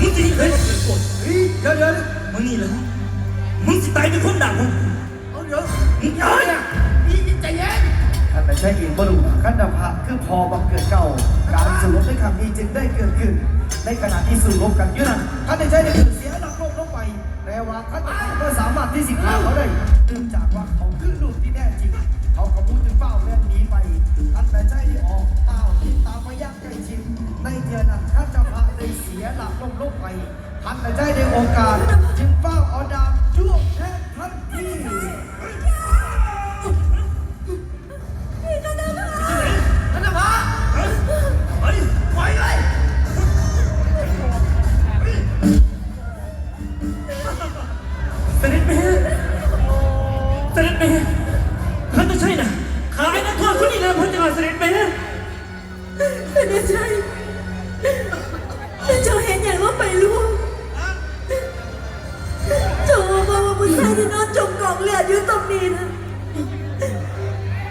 มึงสิเฮ้ยกดเฮ้ยเดี๋ยวเดี๋ยวมึงนี่เหรอมึงสิตายเป็นคนดังมึงเอาเดี๋ยวมึงตายอะนี่ใจเย็นท่านไม่ใช่อินบรุขันดพระคือพอบังเกิดเก่า การสู้รบในครั้งนี้จึงได้เกิดขึ้น ในขณะที่สู้รบกันอยู่นั้นท่านไม่ใช่ได้เกิดเสียหลักลงลงไปแต่ว่าท่านก็สามารถที่สิฆ่าเขาได้เนื่องจากว่าเขาคือลูกที่แน่จริง เขาขมุดถึงเป้าเล่นหนีไปทันแต่ใช่ได้ออกเต้าที่ตามมายักใกล้ชิดในเดือนนั้นข้าจะพาได้เสียหลักลงลงไปทันแต่ใช่ได้โอกาสจึงเฝ้าเอาดาบจ้วงแทงทันที ที่นอนจมกองเลือดอยู่ตรงนี้นะ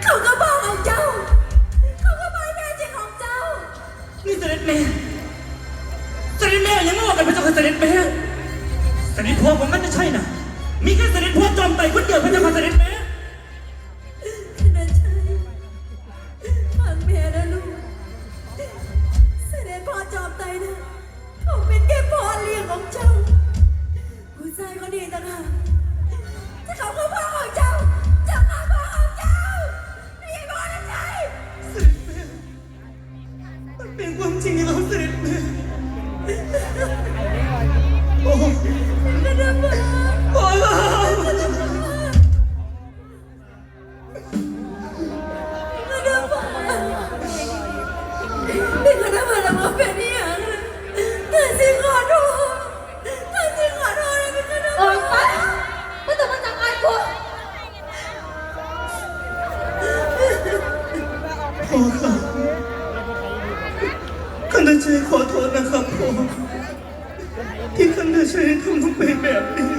เขาก็บอกของเจ้า เขาก็บอกแม่จริงของเจ้า นี่เสด็จแม่เสด็จแม่ยังไม่บอกกันพระเจ้าค่ะเสด็จแม่เสด็จพ่อผมมันจะใช่นะมีแค่เสด็จพ่อจอมไต่คนเดียวพระเจ้าค่ะเสด็จแม่ พ่อครับคันดาชัยขอโทษนะครับพ่อที่คันดาชัยทำลงไปแบบนี้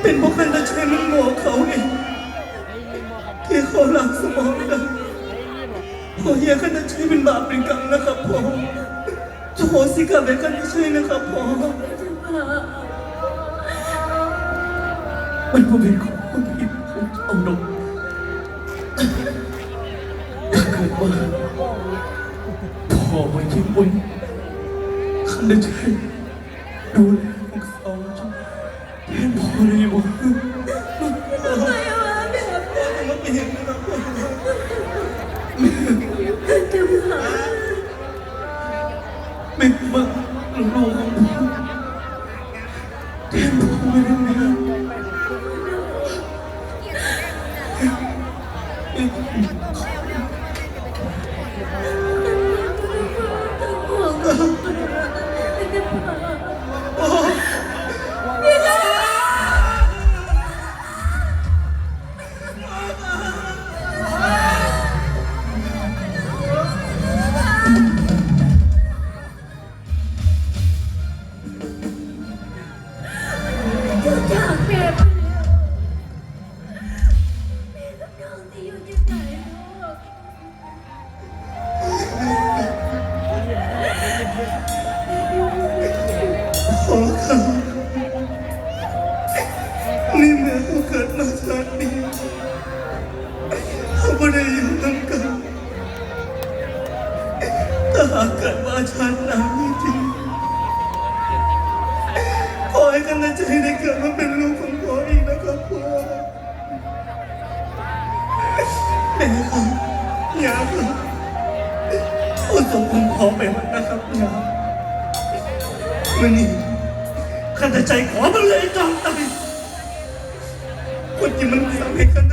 เป็นเพราะคันดาชัยมันโง่เขาเองที่เขาล้างสมองได้พ่ออย่าคันดาชัยเป็นบาปเป็นกรรมนะครับพ่อจะโหสิกรรมให้คันดาชัยนะครับพ่อมันบ่เป็นของคนผิดของเอาดอ พ่อมายิ้มไว้คันได้ใจ ถ้าหากเกิดว่าชาติหน้ามีจริงขอให้กันในใจได้เกิดมาเป็นลูกของพ่ออีกนะครับพ่อแม่ครับยาครับพ่อส่งคุณพ่อไปวันนะครับยาวันนี้ข้าแต่ใจขอมันเลยจอมตายคนที่มันทำให้ข้า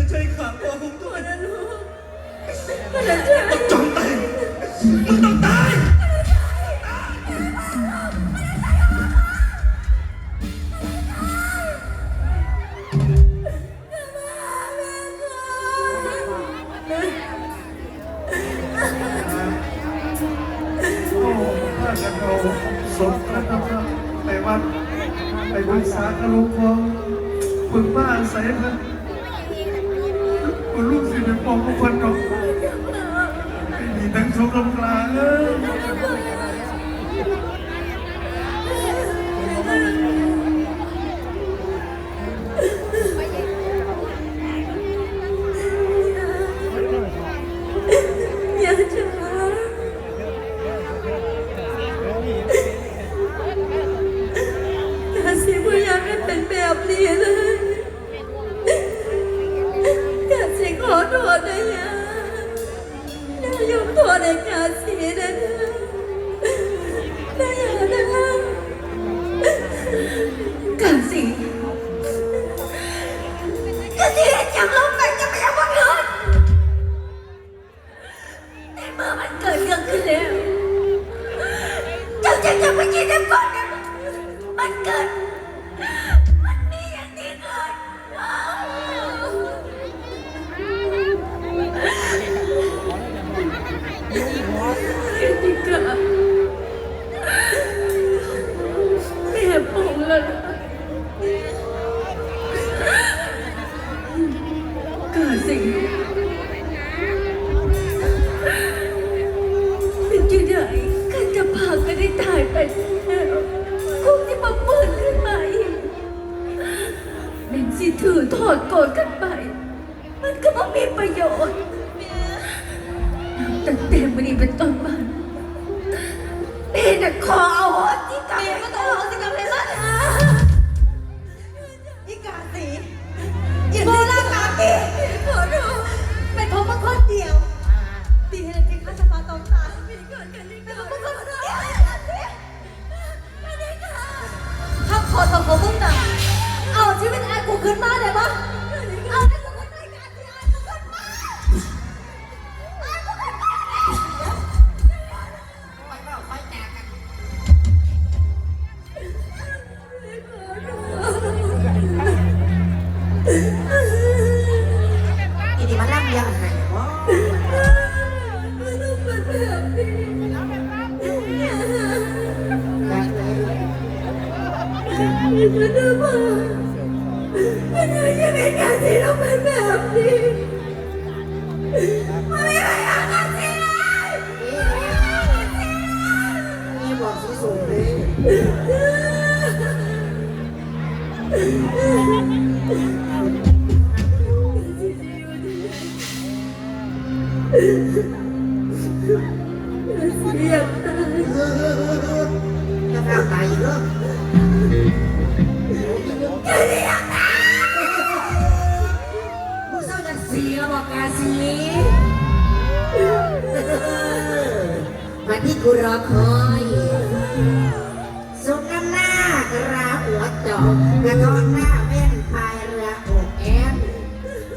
กันเราสมกันนะครับไปวัดไปบริษัทอารมณ์พองคุณป้าอาศัยพันคุณลูกศิษย์เป็นปอของคนเรอกไม่มีแต่งชมลมกลางเลย มันเกิด อดโกรธกันไป มันก็ไม่มีประโยชน์ มันทำไมมันถึจะเป็นการที่ต้อเป็นแบบนี้มันไม่ได้อากกันสิเนี่บอกสูงๆเลย Thank you. สุกหน้ากราหัวจอกกระนอนหน้าเว้นพายเรือโอกแอน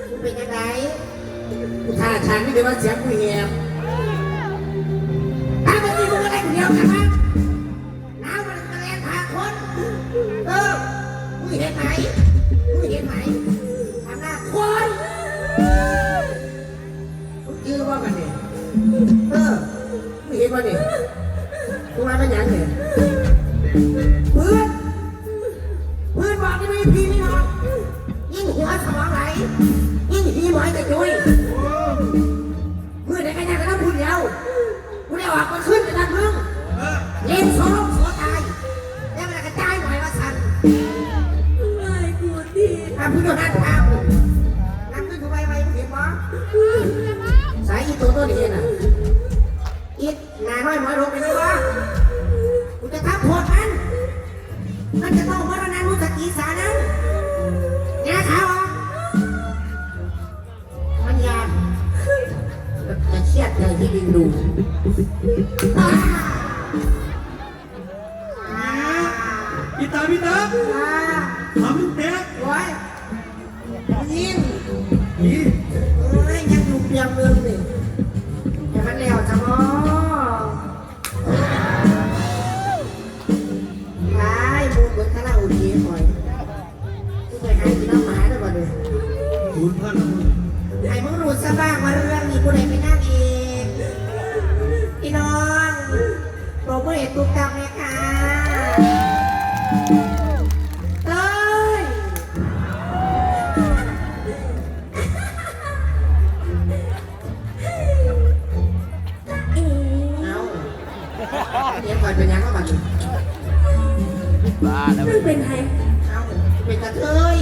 กูเป็นยังไงกูท่าฉันไม่ได้ว่าเสียงกูเหี้ยมถ้ามันมีกูอะไรกูเหี้ยมนะครับน้ำมันแมลงพาคนเออกูเห็นไหมกูเห็นไหมทำหน้าคนยื้ว่ามันเนี่ยเออกูเห็นว่าเนี่ย กูว่าก็ยังเห็นพื้นพื้นบอกที่มีพีนี่ออกยิ่งหัวสมองไหลยิ่งหีหมอยกระจุยพื้นได้แค่ยังก็ต้องพูดเดียวกูเดียวออกมาขึ้นกันนะมึงเย็นสอง มึงเป็นใครเอาเป็นกระเทย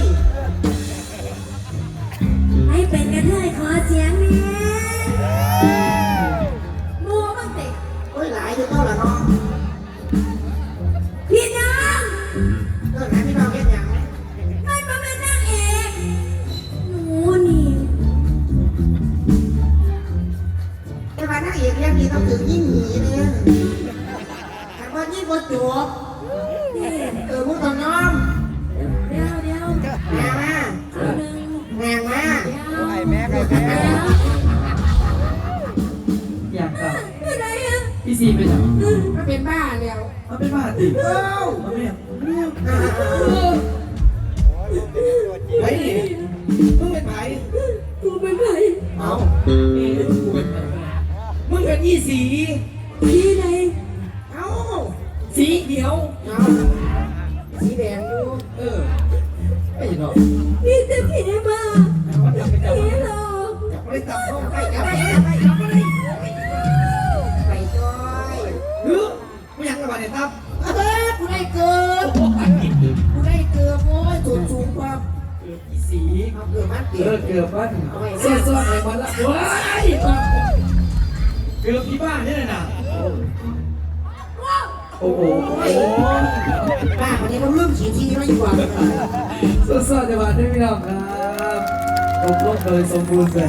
ให้เป็นกันเลยขอเสียงแน่มั ซีเป็นยังมันเป็นบ้าแล้วมันเป็นบ้าติเอ้ามันเป็นยังอ่าไอ้มึงเป็นไผกูเป็นใครเอากูเป็นมึงเป็นยี่สีพี่ไหนเอาสีเขียว เอาสีแดงอยู่เออไอ้หนอพี่จะ สีเอาเกินมันเอเกิอนเกือบบ้านเสื้อซ้อนอะไรมาละว้ายเกือบที่บ้านนี่น่ะโอ้โหป้าคนนี้เขาเริ่มขี่ทีแล้วดีกว่าสวัสดีวันที่พี่น้องครับตกลงโดยสมบูรณ์แบบ